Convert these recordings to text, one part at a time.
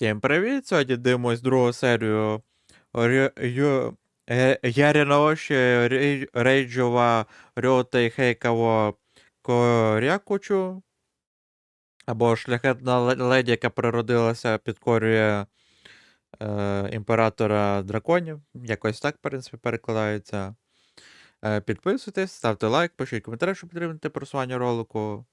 Всім привіт! Сьогодні дивимось другу серію Е- Ярінаоші Рей- Рейджова Рьотей Хейкаво Корякучу. Або шляхетна леді, яка природилася, підкорює е, імператора драконів. Якось так, в принципі, перекладається. Е, підписуйтесь, ставте лайк, пишіть коментарі, щоб підтримати просування ролику.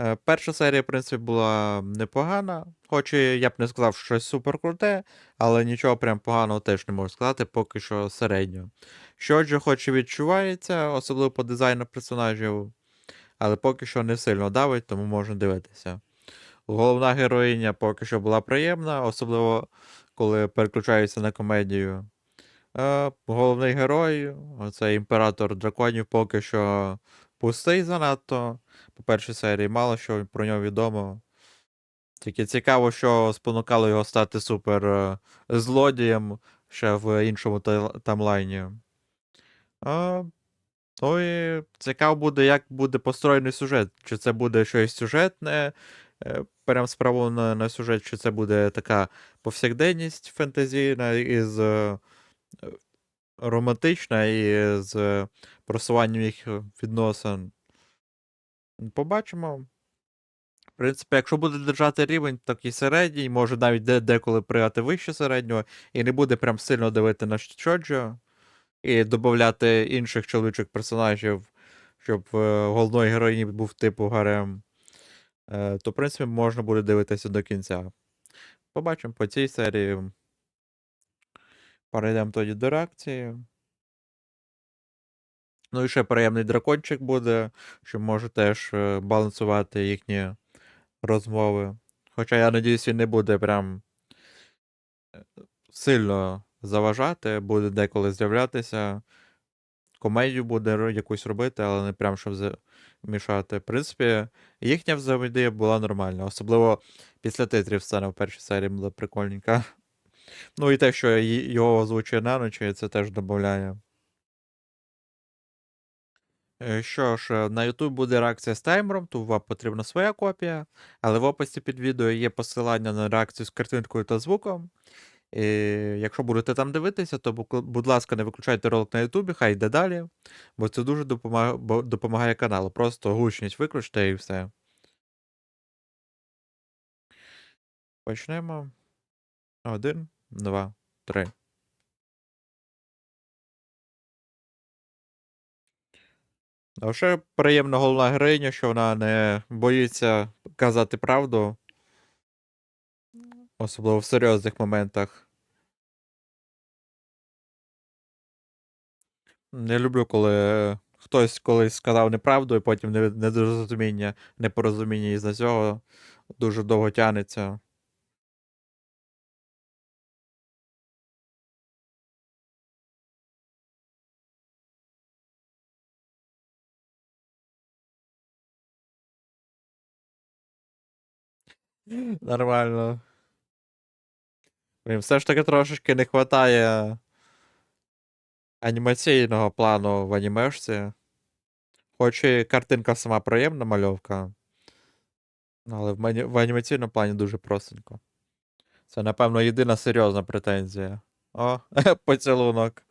Е, Перша серія, в принципі, була непогана. Хоч я б не сказав, що щось супер круте, але нічого прям поганого теж не можу сказати, поки що середньо. Що же, хоч і відчувається, особливо по дизайну персонажів, але поки що не сильно давить, тому можна дивитися. Головна героїня поки що була приємна, особливо коли переключаються на комедію. Е, головний герой, оцей імператор драконів, поки що пустий занадто по першій серії, мало що про нього відомо. Тільки цікаво, що спонукало його стати супер е, злодієм ще в іншому таймлайні. А, ну і цікаво буде, як буде построєний сюжет. Чи це буде щось сюжетне, е, прям справу на, сюжет, чи це буде така повсякденність фентезійна із е, романтична і з просуванням їх відносин. Побачимо. В принципі, якщо буде держати рівень такий середній, може навіть де- деколи пригати вище середнього, і не буде прям сильно давити на Чоджо, і додати інших чоловічих персонажів, щоб е, головної героїні був типу гарем, е, то, в принципі, можна буде дивитися до кінця. Побачимо по цій серії. Перейдемо тоді до реакції. Ну і ще приємний дракончик буде, що може теж е, балансувати їхні розмови. Хоча я надіюсь, він не буде прям е, сильно заважати, буде деколи з'являтися. Комедію буде якусь робити, але не прям щоб мішати. В принципі, їхня взаємодія була нормальна. Особливо після титрів сцена в першій серії була прикольненька. Ну і те, що його озвучує на ночі, це теж додає. Е, Що ж, на YouTube буде реакція з таймером, тут вам потрібна своя копія, але в описі під відео є посилання на реакцію з картинкою та звуком. І якщо будете там дивитися, то, будь ласка, не виключайте ролик на YouTube, хай йде далі, бо це дуже допомагає каналу. Просто гучність виключте і все. Почнемо. Один, два, три. А ще приємна головна героїня, що вона не боїться казати правду, особливо в серйозних моментах. Не люблю, коли хтось колись сказав неправду, і потім не- недорозуміння, непорозуміння із-за цього дуже довго тягнеться. Нормально. Блін, все ж таки трошечки не вистачає анімаційного плану в анімешці. Хоч і картинка сама приємна мальовка. Але в, мані... в анімаційному плані дуже простенько. Це, напевно, єдина серйозна претензія. О, поцілунок.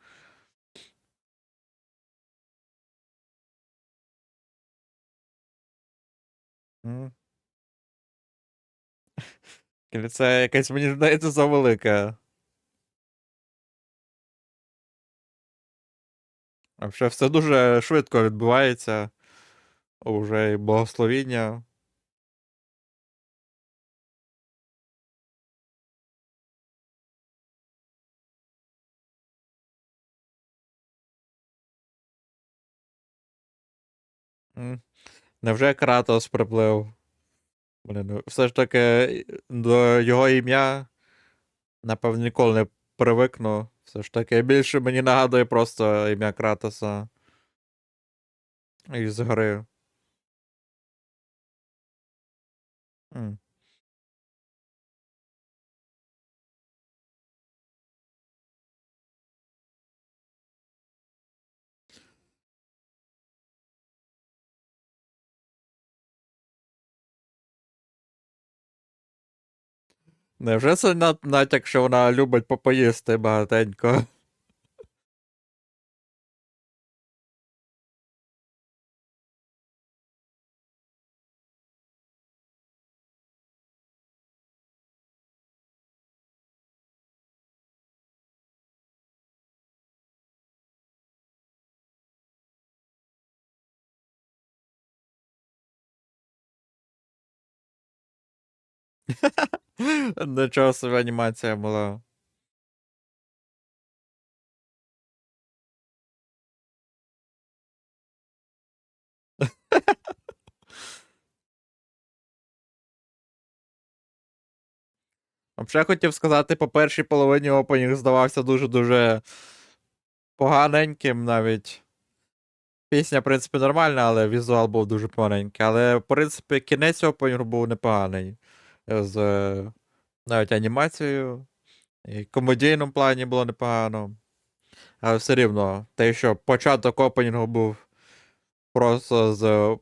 М. Це якесь, мені здається, завелике. А Вже все дуже швидко відбувається. Уже і богословіння. М. Невже Кратос приплив? Блін, ну, все ж таки до його ім'я, напевно, ніколи не привикну. Все ж таки більше мені нагадує просто ім'я Кратоса із гри. М. Невже це на- натяк, що вона любить попоїсти багатенько? Нічого собі анімація була. Взагалі хотів сказати, по першій половині опенінг здавався дуже-дуже поганеньким навіть. Пісня, в принципі, нормальна, але візуал був дуже поганенький. Але, в принципі, кінець опенінгу був непоганий. З е, навіть анімацією. І в комедійному плані було непогано. Але все рівно, те, що початок опенінгу був просто з,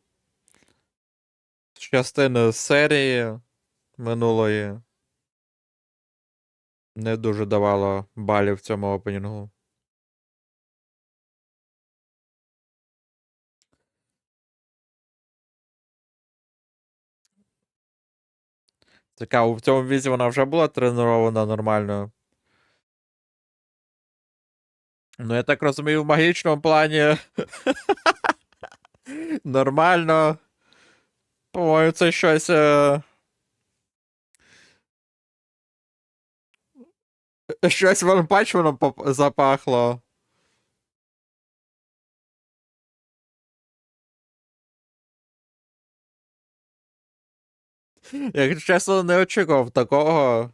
частини серії минулої. Не дуже давало балів цьому опенінгу. Цікаво, в цьому віці вона вже була тренована нормально. Ну, я так розумію, в магічному плані. Нормально. По-моєму, це щось. е, Щось поп- запахло. Якщо чесно, не очікував такого.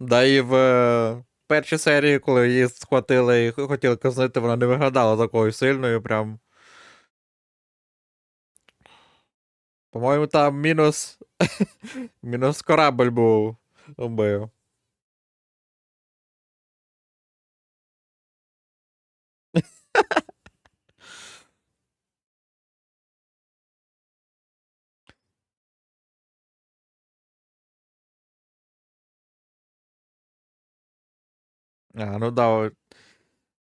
Да і в е, першій серії, коли її схватили і хотіли казнити, вона не виглядала такою сильною, прям. По-моєму, там мінус. мінус корабль був убив. А, ну да, от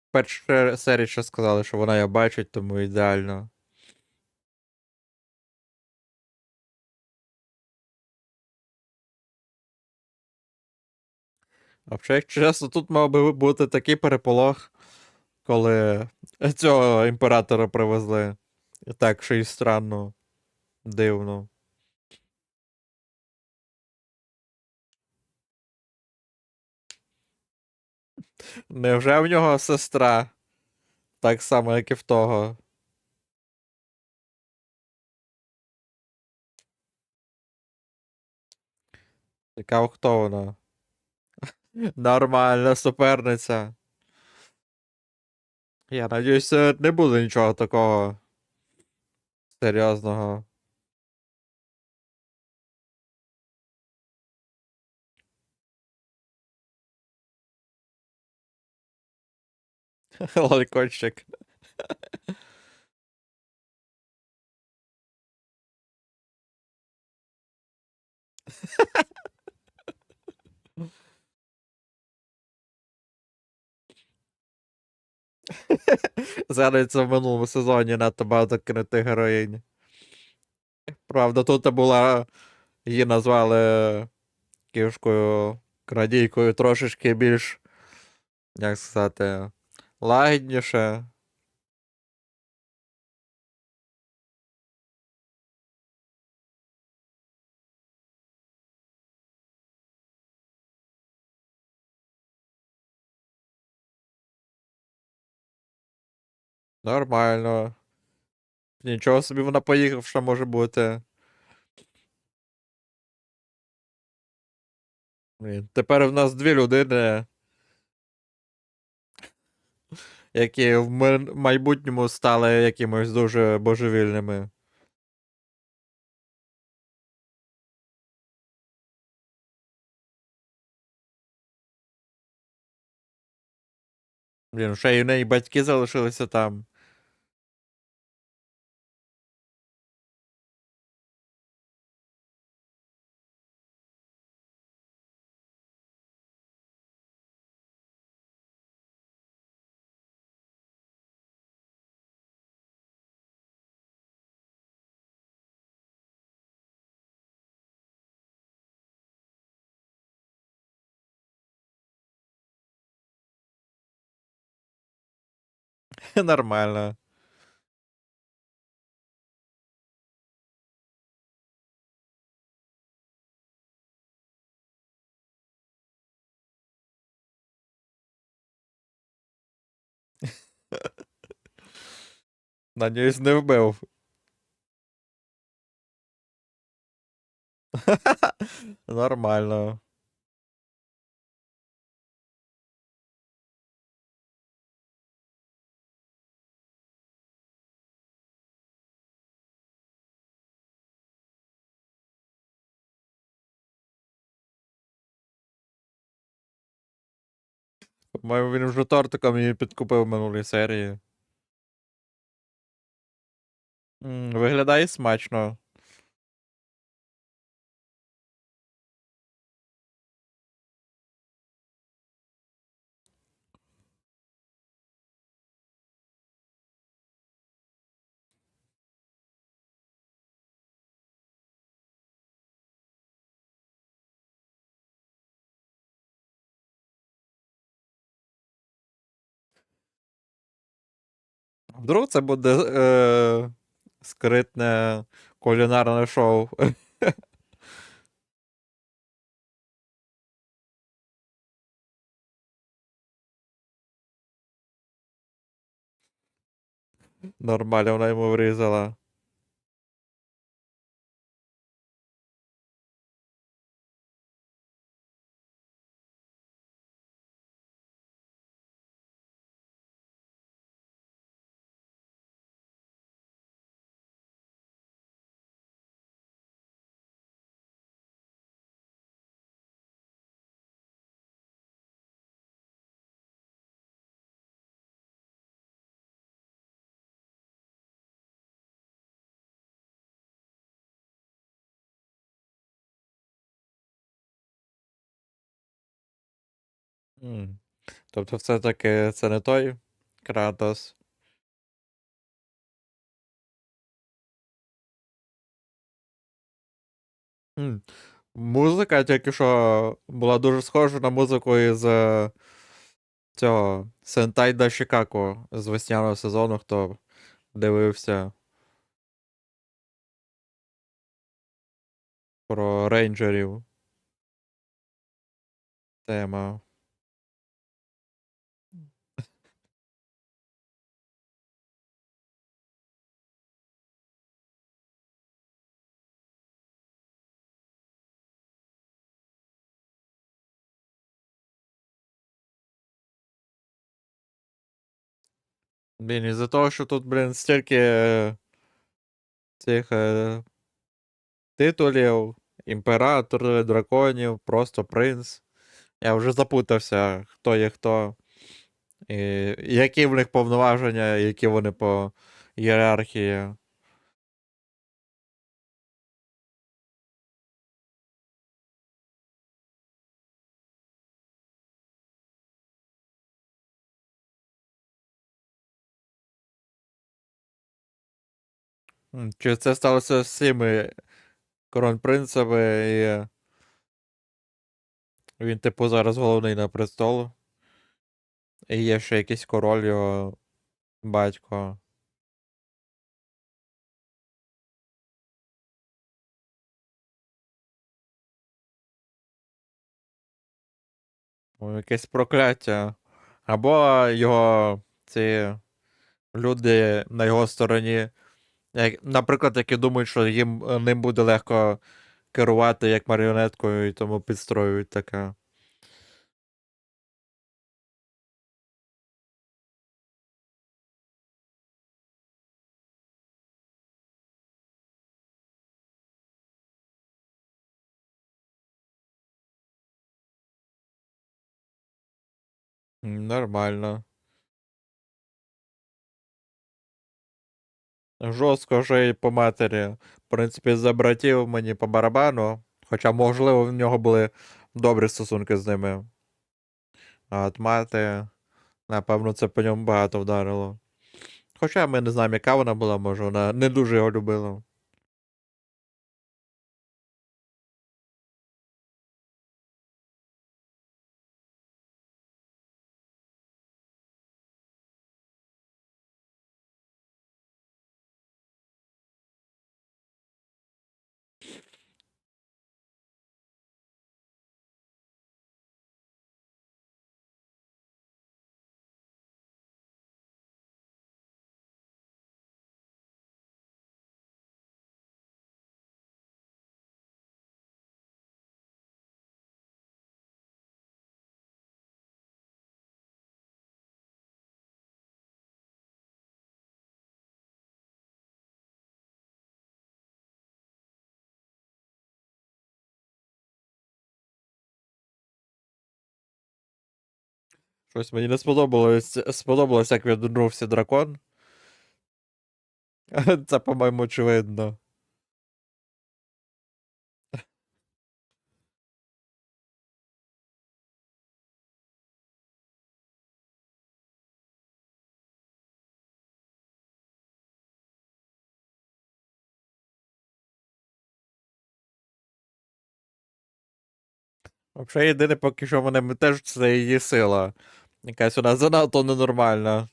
в першій ще сказали, що вона я бачить, тому ідеально. А якщо чесно, тут мав би бути такий переполох, коли цього імператора привезли. І так, що й странно, дивно. Невже в нього сестра? Так само, як і в того. Цікаво, хто вона? Нормальна суперниця. Я надіюсь, е, не буде нічого такого серйозного. Лайкончик. Згадується в минулому сезоні надто багато кинутих героїнь. Правда, тут була. Її назвали кішкою крадійкою трошечки більш. Як сказати, лагідніше. Нормально. Нічого собі вона поїхавша може бути. Тепер в нас дві людини, які в майбутньому стали якимось дуже божевільними. Блін, ще й у неї батьки залишилися там. Нормально. Надіюсь, не вбив. Нормально. По-моєму, він вже тортиком її підкупив в минулій серії. Виглядає смачно. Вдруг це буде е, скритне кулінарне шоу. Нормально, вона йому врізала. Тобто, все-таки це не той Кратос. Музика тільки що була дуже схожа на музику із е, цього Сентай да Шикако з весняного сезону, хто дивився про рейнджерів. Тема. Блін, із-за того, що тут, блін, стільки е, цих е, титулів, імператор, драконів, просто принц. Я вже запутався, хто є хто. І які в них повноваження, які вони по ієрархії. Чи це сталося з всіми кронпринцами, і він, типу, зараз головний на престолу. І є ще якийсь король його батько. Якесь прокляття. Або його ці люди на його стороні, наприклад, які думають, що їм е, ним буде легко керувати як маріонеткою, і тому підстроюють таке. Нормально. Жорстко вже і по матері. В принципі, за братів мені по барабану. Хоча, можливо, в нього були добрі стосунки з ними. А от мати, напевно, це по ньому багато вдарило. Хоча ми не знаємо, яка вона була, може, вона не дуже його любила. Щось мені не сподобалось, сподобалось, як відвернувся дракон. Це, по-моєму, очевидно. Взагалі, єдине, поки що мене теж це її сила. Якась вона занадто ненормальна.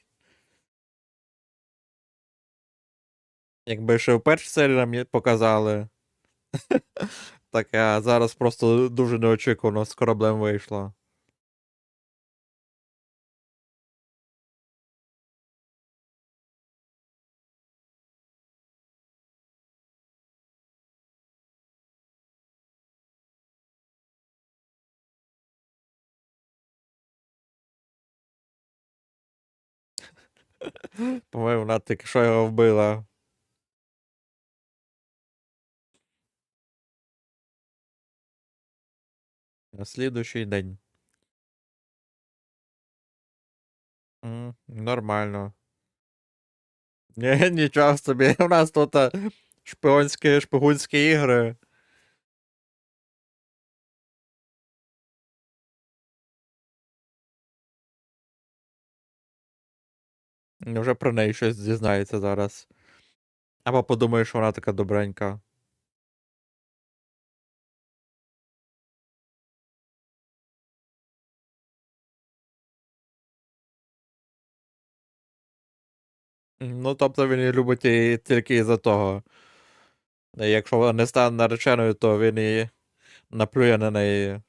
Якби ще в першій серії показали. Так, а зараз просто дуже неочікувано з кораблем вийшло. По-моєму, вона тільки що його вбила. На слідуючий день. М, Нормально. Ні, нічого собі. У нас тут а, шпіонські, шпигунські ігри. Вже про неї щось дізнається зараз. Або подумає, що вона така добренька. Ну, тобто він її любить її тільки із-за того. Якщо вона не стане нареченою, то він її наплює на неї.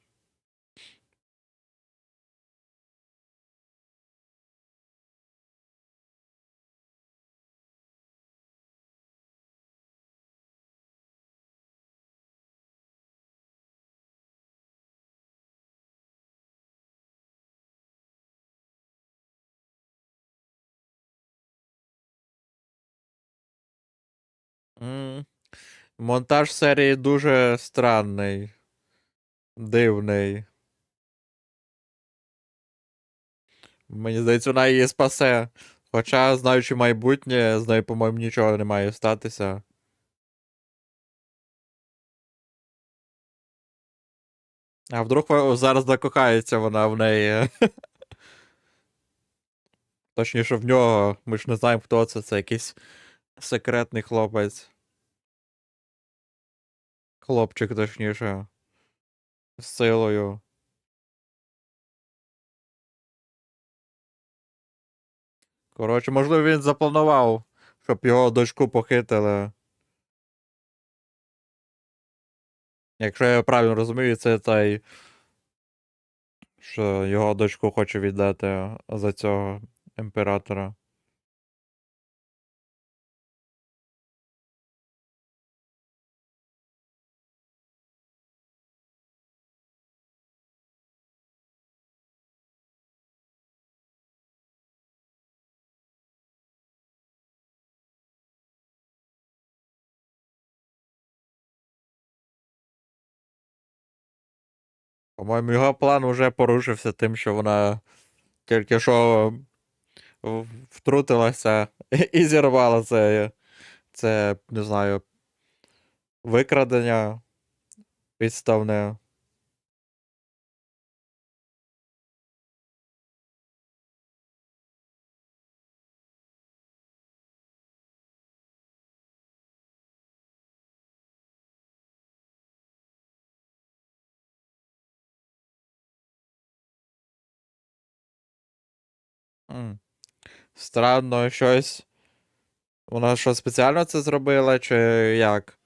Монтаж серії дуже странний. Дивний. Мені здається, вона її спасе. Хоча, знаючи майбутнє, з нею, по-моєму, нічого не має статися. А вдруг зараз закохається вона в неї. Точніше, в нього. Ми ж не знаємо, хто це. Це якийсь секретний хлопець. Хлопчик, точніше. З силою. Коротше, можливо, він запланував, щоб його дочку похитили. Якщо я правильно розумію, це той, що його дочку хоче віддати за цього імператора. По-моєму, його план уже порушився тим, що вона тільки що втрутилася і зірвала це, це, не знаю, викрадення підставне. Странно щось. Вона що спеціально це зробила, чи як?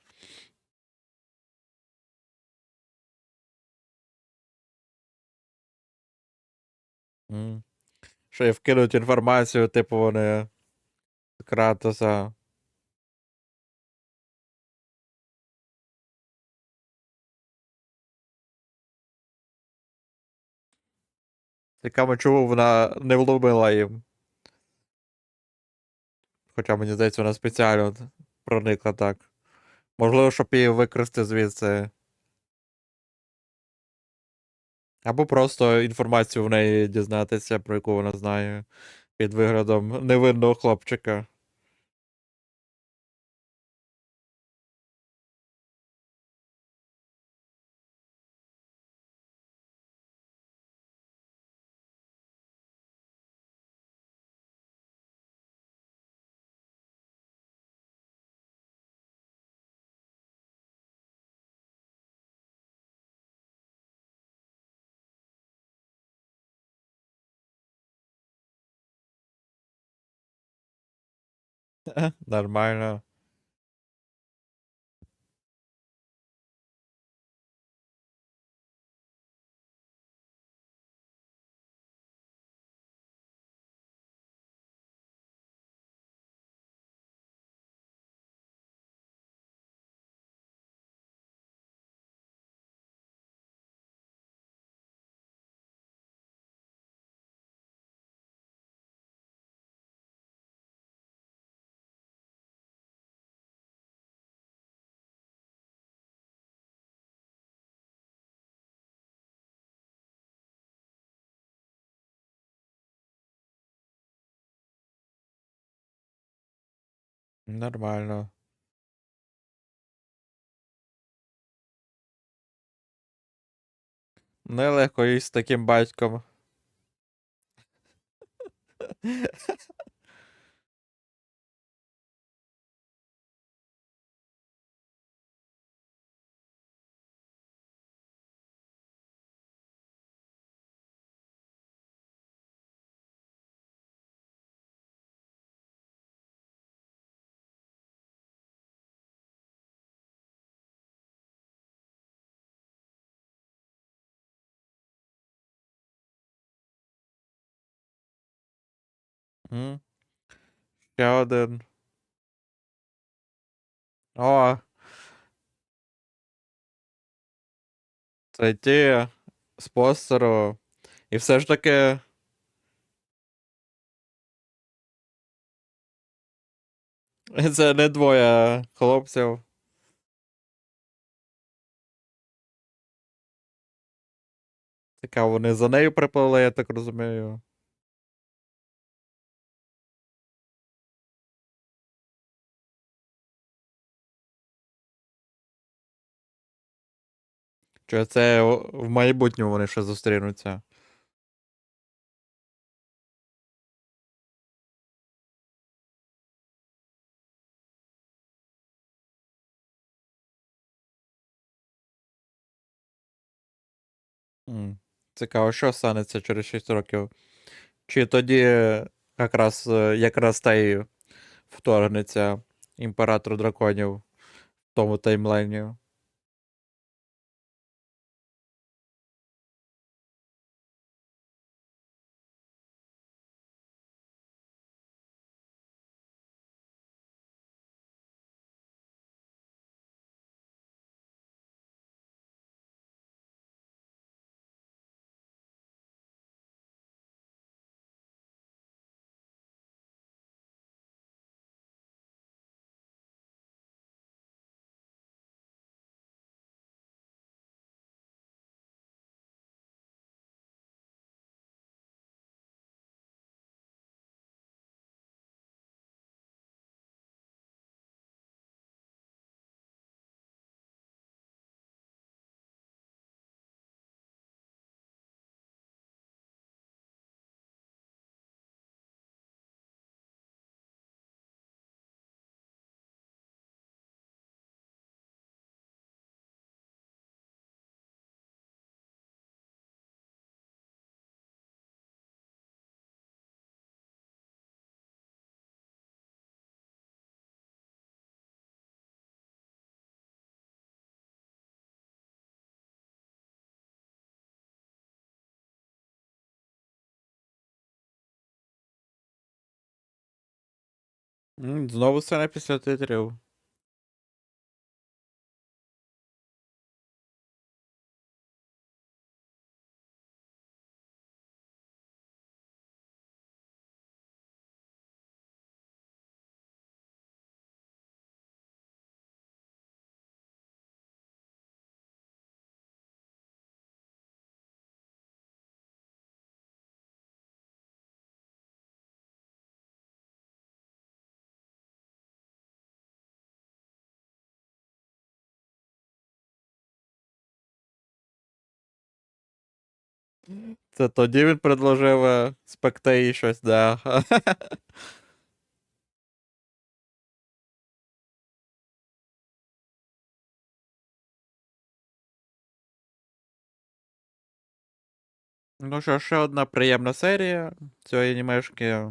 М. Що й вкинуть інформацію, типу вони Кратоса. Цікаво, чому вона не вломила їм. Хоча мені здається, вона спеціально проникла так. Можливо, щоб її викрасти звідси. Або просто інформацію в неї дізнатися, про яку вона знає, під виглядом невинного хлопчика. Нормально. Нормально. Нелегко із таким батьком. М. Ще один. О! Це ті з постеру. І все ж таки. Це не двоє хлопців. Цікаво, вони за нею припливли, я так розумію. Чи це в майбутньому вони ще зустрінуться? Цікаво, що станеться через 6 років. Чи тоді якраз, е, якраз та й вторгнеться імператор драконів в тому таймлайні. М, Знову сцена після Це тоді він предложив е, спекти їй щось, да. Ну що, ще одна приємна серія цієї анімешки.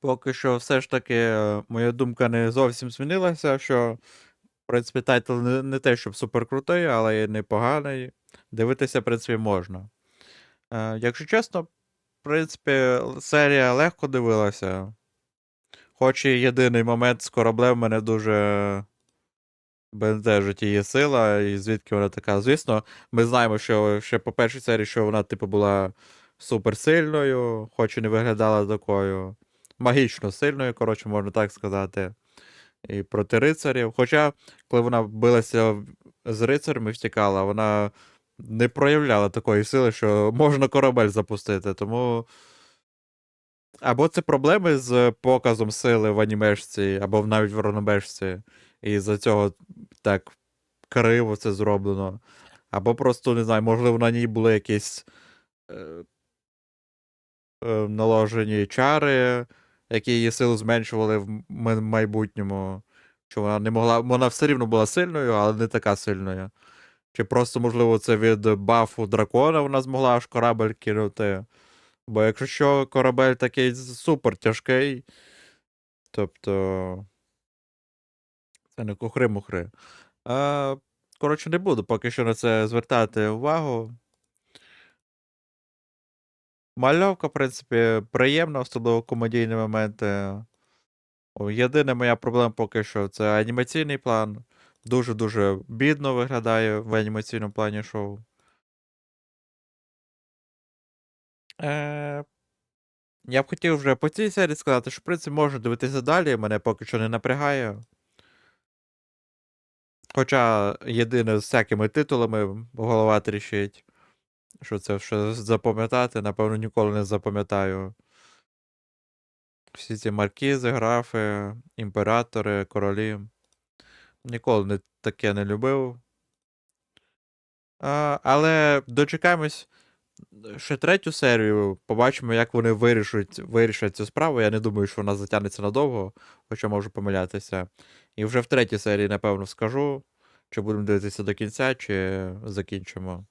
Поки що все ж таки е, моя думка не зовсім змінилася, що, в принципі, тайтл не, не те, щоб суперкрутий, але і непоганий. Дивитися, в принципі, можна. Е, якщо чесно, в принципі, серія легко дивилася. Хоч і єдиний момент з кораблем мене дуже бентежить її сила, і звідки вона така. Звісно, ми знаємо, що ще по першій серії, що вона, типу, була суперсильною, хоч і не виглядала такою. Магічно сильною, коротше, можна так сказати. І проти рицарів. Хоча, коли вона билася з рицарями, втікала, вона не проявляла такої сили, що можна корабель запустити. Тому. Або це проблеми з показом сили в анімешці, або навіть в ранобешці. І за цього так криво це зроблено. Або просто, не знаю, можливо, на ній були якісь е, е, наложені чари, які її силу зменшували в майбутньому. Що вона не могла. Вона все рівно була сильною, але не така сильною. Чи просто, можливо, це від бафу дракона вона змогла аж корабель кинути. Бо якщо що, корабель такий супер тяжкий. Тобто. Це не кухри-мухри. А, коротше, не буду поки що на це звертати увагу. Мальовка, в принципі, приємна, особливо комедійні моменти. Єдина моя проблема поки що це анімаційний план. Дуже-дуже бідно виглядає в анімаційному плані шоу. Е, я б хотів вже по цій серії сказати, що в принципі можна дивитися далі, мене поки що не напрягає. Хоча єдине з всякими титулами голова тріщить. Що це що запам'ятати, напевно, ніколи не запам'ятаю. Всі ці маркізи, графи, імператори, королі. Ніколи не, таке не любив. А, але дочекаємось ще третю серію. Побачимо, як вони вирішать, вирішать цю справу. Я не думаю, що вона затягнеться надовго, хоча можу помилятися. І вже в третій серії, напевно, скажу, чи будемо дивитися до кінця, чи закінчимо.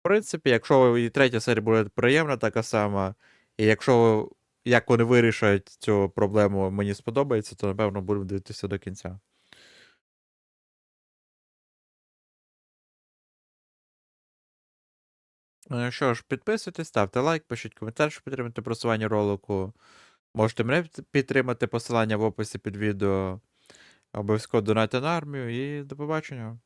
В принципі, якщо і третя серія буде приємна, така сама, і якщо як вони вирішать цю проблему, мені сподобається, то напевно будемо дивитися до кінця. Що ж, підписуйтесь, ставте лайк, пишіть коментар, щоб підтримати просування ролику. Можете мене підтримати посилання в описі під відео. Обов'язково донайте на армію і до побачення.